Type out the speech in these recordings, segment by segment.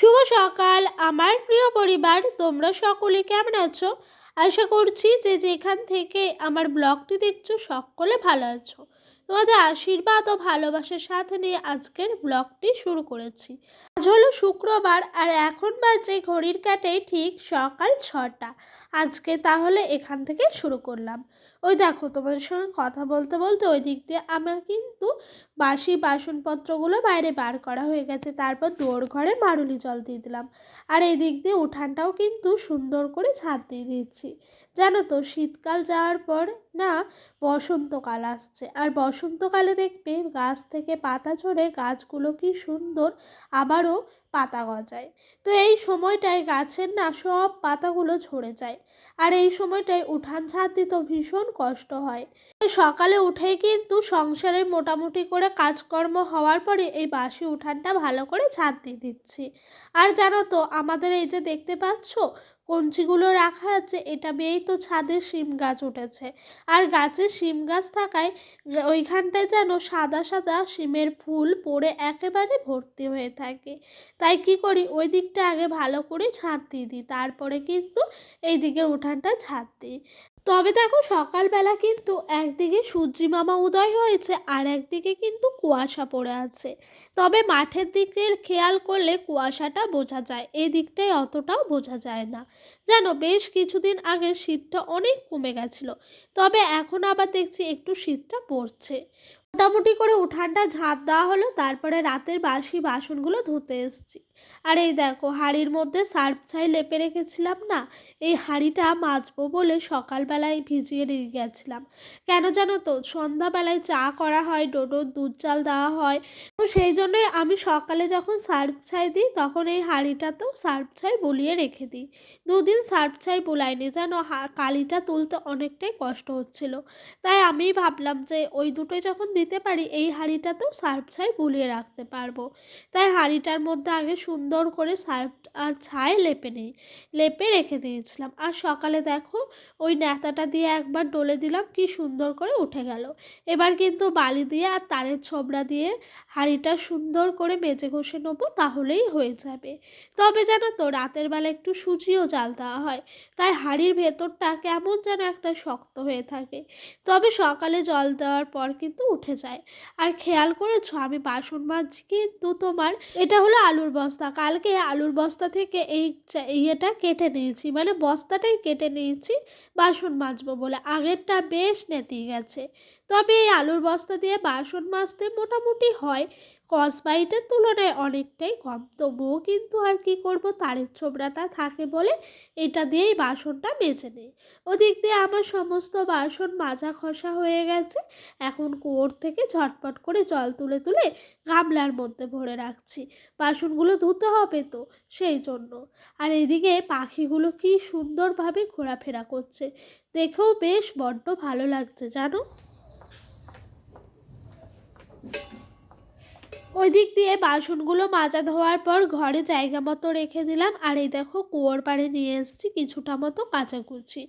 শুভ সকাল, আমার প্রিয় পরিবার, তোমরা সকলে কেমন আছো? আশা করছি যে যেখান থেকে আমার ব্লগটি দেখছ, সকলে ভালো আছো। তোমাদের আশীর্বাদ ও ভালোবাসার সাথে নিয়ে আজকের ব্লগটি শুরু করেছি। আজ হলো শুক্রবার আর এখন বাজে ঘড়ির কাটে ঠিক সকাল ছটা। আজকে তাহলে এখান থেকে শুরু করলাম। ওই দেখো, তোমাদের সঙ্গে কথা বলতে বলতে ওই দিক দিয়ে আমার কিন্তু বাসি বাসনপত্রগুলো বাইরে বার করা হয়ে গেছে। তারপর দৌড় ঘরে মারুলি জল দিয়ে দিলাম। আর এই দিক দিয়ে উঠানটাও কিন্তু সুন্দর করে ছাদ দিয়ে দিচ্ছি জানো তো, শীতকাল যাওয়ার পর না বসন্তকাল আসছে। আর বসন্তকালে দেখবে গাছ থেকে পাতা ঝরে গাছগুলো কি সুন্দর আবারও পাতা গজায়। তো এই সময়টায় গাছের না সব পাতাগুলো ঝরে যায়। আর এই সময়টায় উঠান ঝাঁট দিতে ভীষণ কষ্ট হয়। সকালে উঠেই কিন্তু সংসারের মোটামুটি করে কাজকর্ম হওয়ার পরে এই বাসি উঠানটা ভালো করে ছাদ দিয়ে দিচ্ছি। আর জানো তো, আমাদের এই যে দেখতে পাচ্ছ কঞ্চিগুলো রাখা আছে, এটা বেয়েই তো ছাদে শিম গাছ উঠেছে। আর গাছে শিম গাছ থাকায় ওইখানটায় যেন সাদা সাদা শিমের ফুল পড়ে একেবারে ভর্তি হয়ে থাকে। তাই কি করি, ওই দিকটা আগে ভালো করে ছাদ দিয়ে দিই, তারপরে কিন্তু এই দিকের উঠানটা ছাদ দিই। তবে দেখো সকালবেলা কিন্তু একদিকে সূর্যি মামা উদয় হয়েছে আর একদিকে কিন্তু কুয়াশা পড়ে আছে। তবে মাঠের দিকে খেয়াল করলে কুয়াশাটা বোঝা যায় এই দিকটায় অতটাও বোঝা যায় না। জানো বেশ কিছুদিন আগে শীতটা অনেক কমে গেছিল, তবে এখন আবার দেখছি একটু শীতটা পড়ছে। মোটামুটি করে উঠানটা ঝাঁপ দেওয়া হলো, তারপরে রাতের বাসি বাসনগুলো ধুতে এসেছি। আর এই দেখো, হাঁড়ির মধ্যে সার্ফ ছাই লেপে রেখেছিলাম না, এই হাঁড়িটা মাজবো বলে সকালবেলায় ভিজিয়ে নিয়ে গেছিলাম। কেন জানো তো, সন্ধ্যাবেলায় চা করা হয়, ডোডোর দুধ চাল দেওয়া হয়, তো সেই জন্যই আমি সকালে যখন সার্ফ ছাই দিই, তখন এই হাঁড়িটাতেও সার্ফ ছাই বুলিয়ে রেখে দিই। দুদিন সার্ফ ছাই বুলাইনি যেন কালিটা তুলতে অনেকটাই কষ্ট হচ্ছিল। তাই আমি ভাবলাম যে ওই দুটোই যখন দিতে পারি, এই হাঁড়িটাতেও সার্ফ ছাই বুলিয়ে রাখতে পারব। তাই হাঁড়িটার মধ্যে আগে সুন্দর করে সার্ফ আর ছায় লেপে নিই লেপে রেখে দিয়েছিলাম। আর সকালে দেখো, ওই ন্যাতাটা দিয়ে একবার ডলে দিলাম, কি সুন্দর করে উঠে গেল। এবার কিন্তু বালি দিয়ে আর তারের ছোবড়া দিয়ে হাঁড়িটা সুন্দর করে মেজে ঘষে নেব, তাহলেই হয়ে যাবে। তবে জানো তো, রাতের বেলা একটু সুজিও জাল দেওয়া হয়, তাই হাঁড়ির ভেতরটা কেমন যেন একটা শক্ত হয়ে থাকে। তবে সকালে জল দেওয়ার পর কিন্তু উঠে যায়। আর খেয়াল করেছ, আমি বাসন মাজছি কিন্তু তোমার, এটা হলো আলুর বস্তা। কালকে আলুর বস্তা থেকে এই ইয়েটা কেটে নিয়েছি মানে বস্তাটাই কেটে নিয়েছি বাসন মাজবো বলে। আগেরটা বেশ নেতিয়ে গেছে। তবে এই আলুর বস্তা দিয়ে বাসন মাজতে মোটামুটি হয়। কসবাইটের তুলনায় অনেকটাই কম। তবুও কিন্তু আর কি করব, তারের ছোবড়াটা থাকে বলে এটা দিয়েই বাসনটা মেজে নিই। ওদিক দিয়ে আমার সমস্ত বাসন মাজা খসা হয়ে গেছে। এখন কুয়োর থেকে ঝটপট করে জল তুলে তুলে গামলার মধ্যে ভরে রাখছি। বাসনগুলো ধুতে হবে তো, সেই জন্য। আর এদিকে পাখিগুলো কি সুন্দরভাবে ঘোরাফেরা করছে। দেখেও বেশ বড্ড ভালো লাগছে, জানো? ওই দিক দিয়ে বাসনগুলো মাজা ধোয়ার পর ঘরে জায়গা মতো রেখে দিলাম। আর এই দেখো কুয়োর পাড়ে নিয়ে এসেছি কিছুটা মতো কাচাকুচি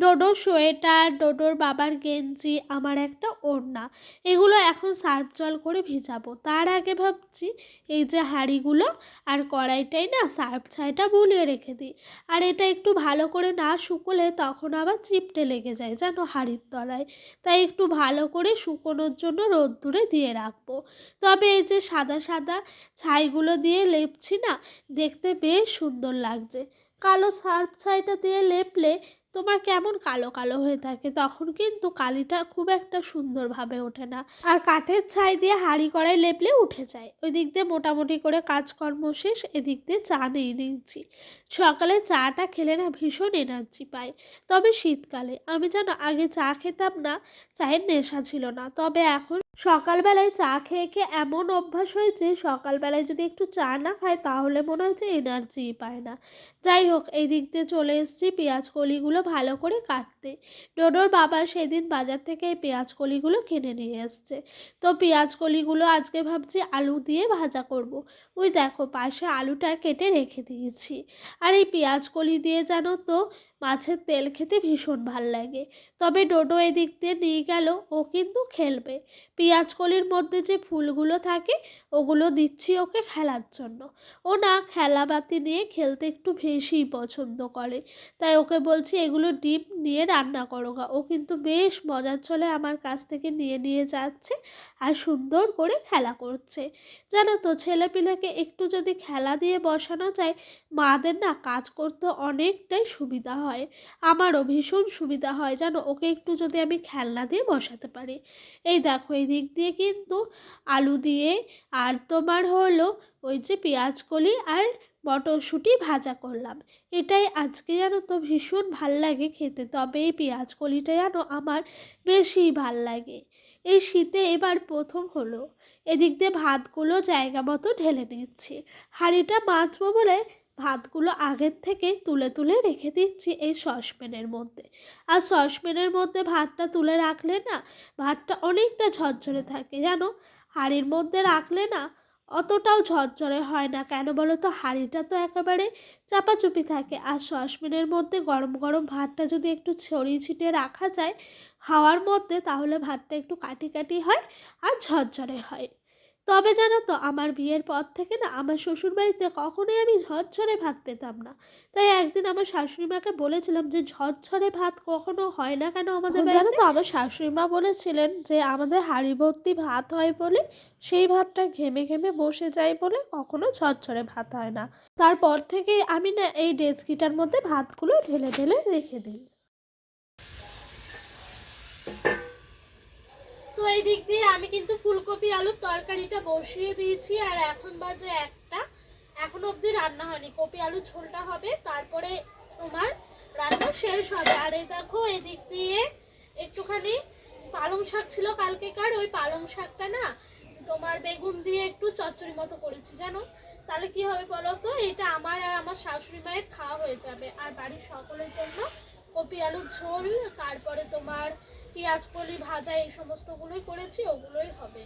ডোডোর সোয়েটার, ডোডোর বাবার গেঞ্জি, আমার একটা ওড়না। এগুলো এখন সার্ফ জল করে ভিজাবো। তার আগে ভাবছি এই যে হাঁড়িগুলো আর কড়াইটাই না সার্ফ ছাইটা বুলিয়ে রেখে দিই। আর এটা একটু ভালো করে না শুকোলে তখন আবার চিপটে লেগে যায় জানো হাঁড়ির তলায়। তাই একটু ভালো করে শুকোনোর জন্য রোদ্দুরে দিয়ে রাখব। তবে এই যে সাদা সাদা ছাইগুলো দিয়ে লেপছি না। দেখতে বেশ সুন্দর লাগছে। কালো সার্ফ ছাইটা দিয়ে লেপলে তোমার কেমন কালো কালো হয়ে থাকে তখন কিন্তু কালিটা খুব একটা সুন্দরভাবে ওঠে না। আর কাঠের ছাই দিয়ে হাঁড়ি কড়াই লেপলে উঠে যায়। ওই দিক দিয়ে মোটামুটি করে কাজকর্ম শেষ, এদিক দিয়ে চা নিয়ে নিয়েছি। সকালে চাটা খেলে না ভীষণ এনার্জি পাই। তবে শীতকালে আমি যেন আগে চা খেতাম না, চায়ের নেশা ছিল না। তবে এখন সকালবেলায় চা খেয়ে খেয়ে এমন অভ্যাস হয়েছে, সকালবেলায় যদি একটু চা না খায় তাহলে মনে হচ্ছে এনার্জিই পায় না। যাই হোক এই দিক দিয়ে চলে এসেছি পেঁয়াজ কলিগুলো ভালো করে কাটতে। ডোডোর বাবা সেদিন বাজার থেকে এই পেঁয়াজ কলিগুলো কিনে নিয়ে এসছে। তো পেঁয়াজ কলিগুলো আজকে ভাবছি আলু দিয়ে ভাজা করব। ওই দেখো পাশে আলুটা কেটে রেখে দিয়েছি। আর এই পেঁয়াজ কলি দিয়ে জানো তো মাছের তেল খেতে ভীষণ ভালো লাগে। তবে ডোডো এদিক দিয়ে নিয়ে গেল, ও কিন্তু খেলবে। কলির মধ্যে যে ফুলগুলো থাকে, ওগুলো দিচ্ছি ওকে খেলার জন্য। ও না খেলাবাতি নিয়ে খেলতে একটু বেশিই পছন্দ করে। তাই ওকে বলছি, এগুলো ডিম নিয়ে রান্না করো গা। ও কিন্তু বেশ মজার চলে আমার কাছ থেকে নিয়ে নিয়ে যাচ্ছে আর সুন্দর করে খেলা করছে। জানো তো, ছেলেপিলেকে একটু যদি খেলা দিয়ে বসানো যায়, মাদের না কাজ করতে অনেকটাই সুবিধা হয়। আমারও ভীষণ সুবিধা হয় জানো ওকে একটু যদি আমি খেলনা দিয়ে বসাতে পারি। এই দেখো, এই দিক দিয়ে কিন্তু আলু দিয়ে আর তোমার হলো ওই যে পেঁয়াজ কলি আর মটরশুঁটি ভাজা করলাম। এটাই আজকে জানো তো ভীষণ ভালো লাগে খেতে, তবে এই পেঁয়াজ কলিটা জানো আমার বেশি ভালো লাগে। এই শীতে এবার প্রথম হলো। এদিক দিয়ে ভাতগুলো জায়গা মতো ঢেলে নিচ্ছি। হাঁড়িটা মাজবো বলে ভাতগুলো আগের থেকে তুলে তুলে রেখে দিচ্ছি এই সসপ্যানের মধ্যে। আর সসপ্যানের মধ্যে ভাতটা তুলে রাখলে না, ভাতটা অনেকটা ঝরঝরে থাকে, জানো? হাঁড়ির মধ্যে রাখলে না, অতটাও ঝরঝরে হয় না। কেন বলো তো? হাঁড়িটা তো একেবারে চাপাচুপি থাকে। আর সসপ্যানের মধ্যে গরম গরম ভাতটা যদি একটু ছড়িয়ে ছিটিয়ে রাখা যায় হাওয়ার মধ্যে, তাহলে ভাতটা একটু কাটি কাটি হয় আর ঝরঝরে হয়। তবে জানো তো আমার বিয়ের পর থেকে না আমার শ্বশুরবাড়িতে কখনোই আমি ঝরঝরে ভাত পেতাম না। তাই একদিন আমার শাশুড়ি মাকে বলেছিলাম যে ঝরঝরে ভাত কখনো হয় না কেন আমাদের জানো তো আমার শাশুড়ি মা বলেছিলেন যে আমাদের হাঁড়ি ভর্তি ভাত হয় বলে সেই ভাতটা ঘেমে ঘেমে বসে যায় বলে কখনো ঝরঝরে ভাত হয় না। তারপর থেকে আমি না এই ডেস্কিটার মধ্যে ভাতগুলো ঢেলে ঢেলে রেখে দিই। তো এই দিক দিয়ে আমি কিন্তু ফুলকপি, আলুর তরকারিটা বসিয়ে দিয়েছি আর এখন বাজে একটা। এখন অবধি রান্না হয়নি। কপি আলু ঝোলটা হবে, তারপরে তোমার রান্না শেষ হবে। আর এই দেখো, এই দিক দিয়ে একটুখানি পালং শাক ছিল কালকেকার। ওই পালং শাকটা না তোমার বেগুন দিয়ে একটু চচ্চড়ি মতো করেছি, জানো? তাহলে কি হবে বলো তো? এটা আমার আর আমার শাশুড়ি মায়ের খাওয়া হয়ে যাবে। আর বাড়ির সকলের জন্য কপি, আলুর ঝোল, তারপরে তোমার পেঁয়াজ, কলি, ভাজা এই সমস্তগুলোই করেছি, ওগুলোই হবে।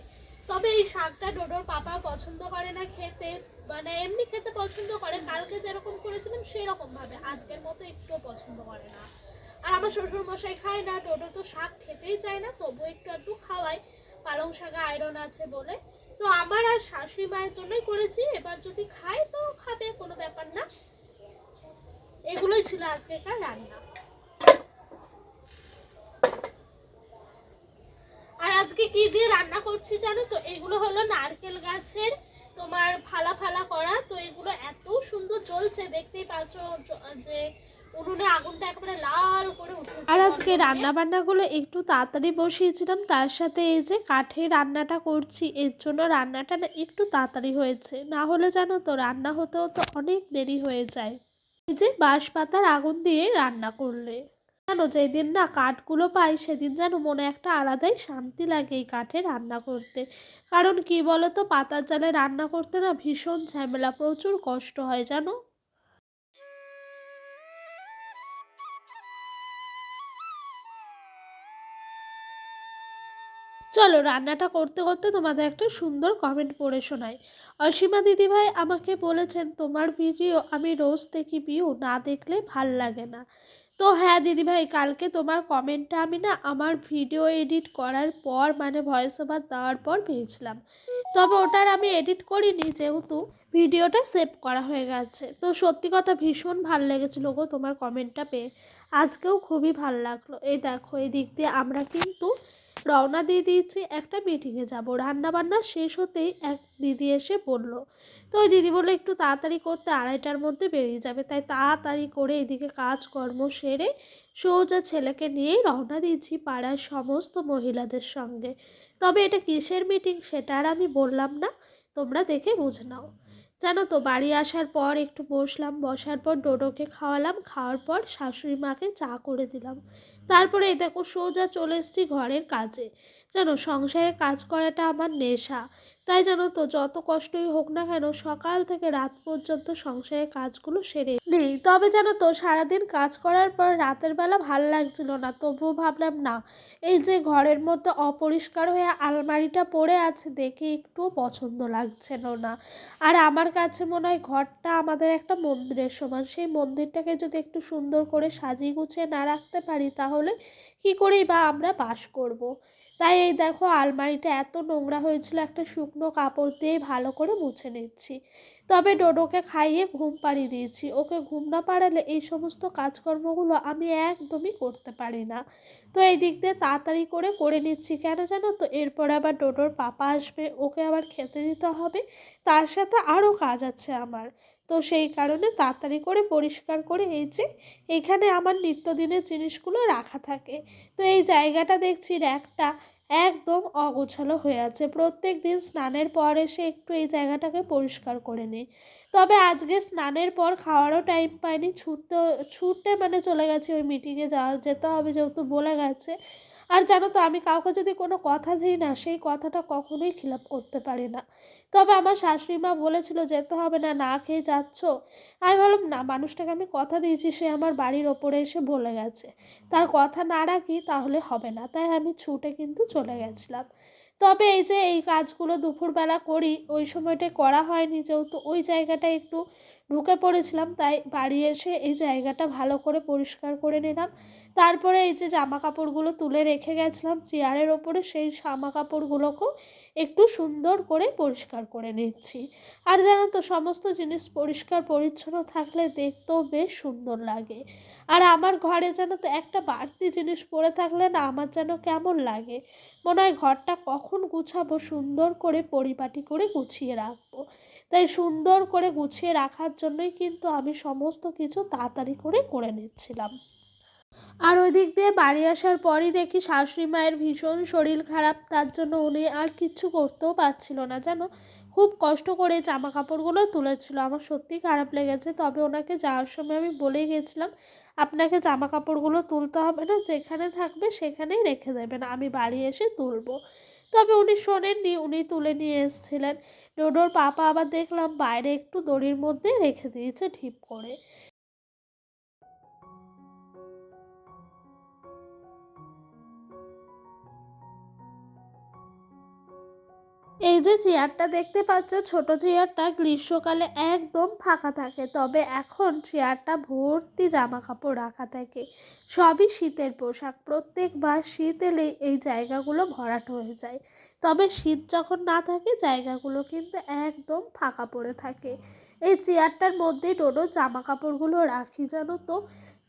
তবে এই শাকটা ডোডোর পাপা পছন্দ করে না খেতে মানে এমনি খেতে পছন্দ করে, কালকে যেরকম করেছিলাম সেরকম ভাবে আজকের মতো একটুও পছন্দ করে না। আর আমার শ্বশুর মশাই খায় না, ডোডো তো শাক খেতেই চায় না, তবু একটু একটু খাওয়াই পালং শাকে আয়রন আছে বলে। তো আমার আর শাশুড়ি মায়ের জন্যই করেছি, এবার যদি খায় তো খাবে, কোনো ব্যাপার না। এগুলোই ছিল আজকেকার রান্না আর আজকে কি দিয়ে রান্না করছি জানো তো? এগুলো হলো নারকেল গাছের তোমার ফালা ফালা করা। তো এগুলো এত সুন্দর জ্বলছে দেখতেই পাচ্ছ যে উনুনে আগুনটা একেবারে লাল করে উঠেছে আর আজকে রান্না বান্নাগুলো একটু তাড়াতাড়ি বসিয়েছিলাম তার সাথে এই যে কাঠে রান্নাটা করছি এর জন্য রান্নাটা না একটু তাড়াতাড়ি হয়েছে। না হলে জানো তো রান্না হতে হতে অনেক দেরি হয়ে যায়। এই যে বাঁশ পাতার আগুন দিয়ে রান্না করলে। জানো, যেদিন না কাঠগুলো পাই, সেদিন যেন মনে একটা আলাদাই শান্তি লাগে এই কাঠে রান্না করতে। কারণ কি বলো তো পাতার জালে রান্না করতে না ভীষণ ঝামেলা, প্রচুর কষ্ট হয়, জানো? চলো, রান্নাটা করতে করতে তোমাদের একটা সুন্দর কমেন্ট পড়ে শোনাই। অসীমা দিদিভাই আমাকে বলেছেন, তোমার ভিডিও আমি রোজ দেখি ভিউ না দেখলে ভালো লাগে না। তো হ্যাঁ দিদিভাই, কালকে তোমার কমেন্টটা আমি না আমার ভিডিও এডিট করার পর মানে ভয়েস ওভার দেওয়ার পর পেয়েছিলাম। তবে ওটার আমি এডিট করিনি যেহেতু ভিডিওটা সেভ করা হয়ে গেছে। তো সত্যি কথা ভীষণ ভালো লেগেছিলো গো তোমার কমেন্টটা পেয়ে। আজকেও খুবই ভালো লাগল। এই দেখো, এই দিক দিয়ে আমরা কিন্তু রওনা দিয়ে দিয়েছি, একটা মিটিংয়ে যাব। রান্না বান্না শেষ হতেই এক দিদি এসে বলল, তো ওই দিদি বলল একটু তাড়াতাড়ি করতে আড়াইটার মধ্যে বেরিয়ে যাবে। তাই তাড়াতাড়ি করে এদিকে কাজকর্ম সেরে সোজা ছেলেকে নিয়েই রওনা দিয়েছি পাড়ার সমস্ত মহিলাদের সঙ্গে। তবে এটা কিসের মিটিং সেটা আর আমি বললাম না, তোমরা দেখে বুঝে নাও। জানো তো, বাড়ি আসার পর একটু বসলাম, বসার পর ডোডোকে খাওয়ালাম, খাওয়ার পর শাশুড়ি মাকে চা করে দিলাম। তারপরে দেখো সোজা চলে এসছি ঘরের কাজে। জানো, সংসারে কাজ করাটা আমার নেশা। তাই জানো তো, যত কষ্টই হোক না কেন, সকাল থেকে রাত পর্যন্ত সংসারের কাজগুলো সেরে নেই। তবে জানো তো, সারাদিন কাজ করার পর রাতের বেলা ভালো লাগছিল না, তবুও ভাবলাম, না, এই যে ঘরের মধ্যে অপরিষ্কার হয়ে আলমারিটা পড়ে আছে, দেখে একটুও পছন্দ লাগছিল না। আর আমার কাছে মনে হয় ঘরটা আমাদের একটা মন্দিরের সমান। সেই মন্দিরটাকে যদি একটু সুন্দর করে সাজিয়ে গুছিয়ে না রাখতে পারি, তাহলে কি করেই বা আমরা বাস করব। তাই এই দেখো আলমারিটা এত নোংরা হয়েছিল, একটা শুকনো কাপড় দিয়ে ভালো করে মুছে নিচ্ছি। তবে ডোডোকে খাইয়ে ঘুম পাড়িয়ে দিয়েছি। ওকে ঘুম না পাড়ালে এই সমস্ত কাজকর্মগুলো আমি একদমই করতে পারি না। তো এই দিক দিয়ে তাড়াতাড়ি করে করে নিচ্ছি কেন জানো তো? এরপরে আবার ডোডোর পাপা আসবে, ওকে আবার খেতে দিতে হবে, তার সাথে আরও কাজ আছে আমার। তো সেই কারণে তাড়াতাড়ি করে পরিষ্কার করে এই যে এখানে আমার নিত্যদিনের জিনিসগুলো রাখা থাকে। তো এই জায়গাটা দেখছি র্যাকটা একদম অগোছালো হয়ে আছে। প্রত্যেক দিন স্নানের পর এসে একটু এই জায়গাটাকে পরিষ্কার করে নিই। তবে আজকে স্নানের পর খাওয়ারও টাইম পাইনি। ছুটতে ছুটতে মানে চলে গেছি ওই মিটিংয়ে যাওয়ার। যেতে হবে যেহেতু বলে গেছে। আর জানো তো, আমি কাউকে যদি কোনো কথা দিই না, সেই কথাটা কখনোই খিলাপ করতে পারি না। তবে আমার শাশুড়ি মা বলেছিল, যেতে হবে না না খেয়ে যাচ্ছ? আমি ভাবলাম, না, মানুষটাকে আমি কথা দিয়েছি, সে আমার বাড়ির ওপরে এসে বলে গেছে। তার কথা না রাখি তাহলে হবে না। তাই আমি ছুটে কিন্তু চলে গেছিলাম। তবে এই যে এই কাজগুলো দুপুরবেলা করি, ওই সময়টায় করা হয়নি, যেহেতু ওই জায়গাটা একটু ঢুকে পড়েছিলাম, তাই বাড়ি এসে এই জায়গাটা ভালো করে পরিষ্কার করে নিলাম। তারপরে এই যে জামা কাপড়গুলো তুলে রেখে গেছিলাম চেয়ারের ওপরে, সেই জামা কাপড়গুলোকেও একটু সুন্দর করে পরিষ্কার করে নিচ্ছি। আর জানো তো, সমস্ত জিনিস পরিষ্কার পরিচ্ছন্ন থাকলে দেখতেও বেশ সুন্দর লাগে। আর আমার ঘরে যেন তো একটা বাড়তি জিনিস পড়ে থাকলে না আমার যেন কেমন লাগে। মনে হয় ঘরটা কখন গুছাবো, সুন্দর করে পরিপাটি করে গুছিয়ে রাখব। তাই সুন্দর করে গুছিয়ে রাখার জন্যই কিন্তু আমি সমস্ত কিছু তাড়াতাড়ি করে করে নিচ্ছিলাম। আর ওই দিক দিয়ে বাড়ি আসার পরই দেখি শাশুড়ি মায়ের ভীষণ শরীর খারাপ, তার জন্য উনি আর কিচ্ছু করতেও পারছিল না, জানো? খুব কষ্ট করে জামা কাপড়গুলো তুলেছিল, আমার সত্যি খারাপ লেগেছে। তবে ওনাকে যাওয়ার সময় আমি বলেই গেছিলাম, আপনাকে জামা কাপড়গুলো তুলতে হবে না, যেখানে থাকবে সেখানেই রেখে দেবেন, আমি বাড়ি এসে তুলবো। তবে উনি শোনেননি, উনি তুলে নিয়ে এসেছিলেন। ডোডোর পাপা আবার দেখলাম বাইরে একটু দড়ির মধ্যে রেখে দিয়েছে ঢিপ করে। এই যে চেয়ারটা দেখতে পাচ্ছ, ছোট চেয়ারটা গ্রীষ্মকালে একদম ফাঁকা থাকে, তবে এখন চেয়ারটা ভর্তি জামা কাপড় রাখা থাকে। সবই শীতের পোশাক, প্রত্যেকবার শীত এলেই এই জায়গাগুলো ভরাট হয়ে যায়। তবে শীত যখন না থাকে, জায়গাগুলো কিন্তু একদম ফাঁকা পড়ে থাকে। এই চেয়ারটার মধ্যেই ডোডো জামা কাপড়গুলো রাখি জানো তো?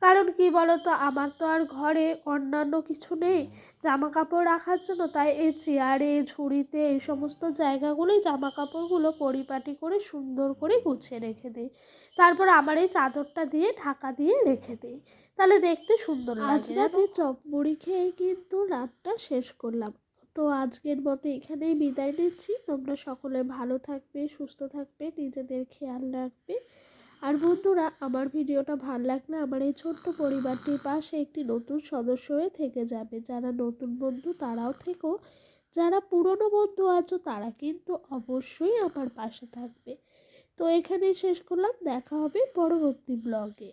কারণ কি বলো তো আমার তো আর ঘরে অন্যান্য কিছু নেই। জামা কাপড় রাখার জন্য তাই এই চেয়ারে ঝুড়িতে এই সমস্ত জায়গাগুলোই জামা কাপড়গুলো পরিপাটি করে সুন্দর করে গুছিয়ে রেখে দিই। তারপর আমার এই চাদরটা দিয়ে ঢাকা দিয়ে রেখে দিই। তাহলে দেখতে সুন্দর আজ রাতে চপ মুড়ি খেয়ে কিন্তু রাতটা শেষ করলাম। তো আজকের মতো এখানেই বিদায় নিচ্ছি। তোমরা সকলে ভালো থাকবে সুস্থ থাকবে নিজেদের খেয়াল রাখবে। আর বন্ধুরা, আমার ভিডিওটা ভালো লাগলে আমার এই ছোট্ট পরিবারটির পাশে একটি নতুন সদস্য হয়ে থেকে যাবে। যারা নতুন বন্ধু, তারাও থেকো। যারা পুরনো বন্ধু আছো, তারা কিন্তু অবশ্যই আমার পাশে থাকবে। তো এখানেই শেষ করলাম। দেখা হবে পরবর্তী ব্লগে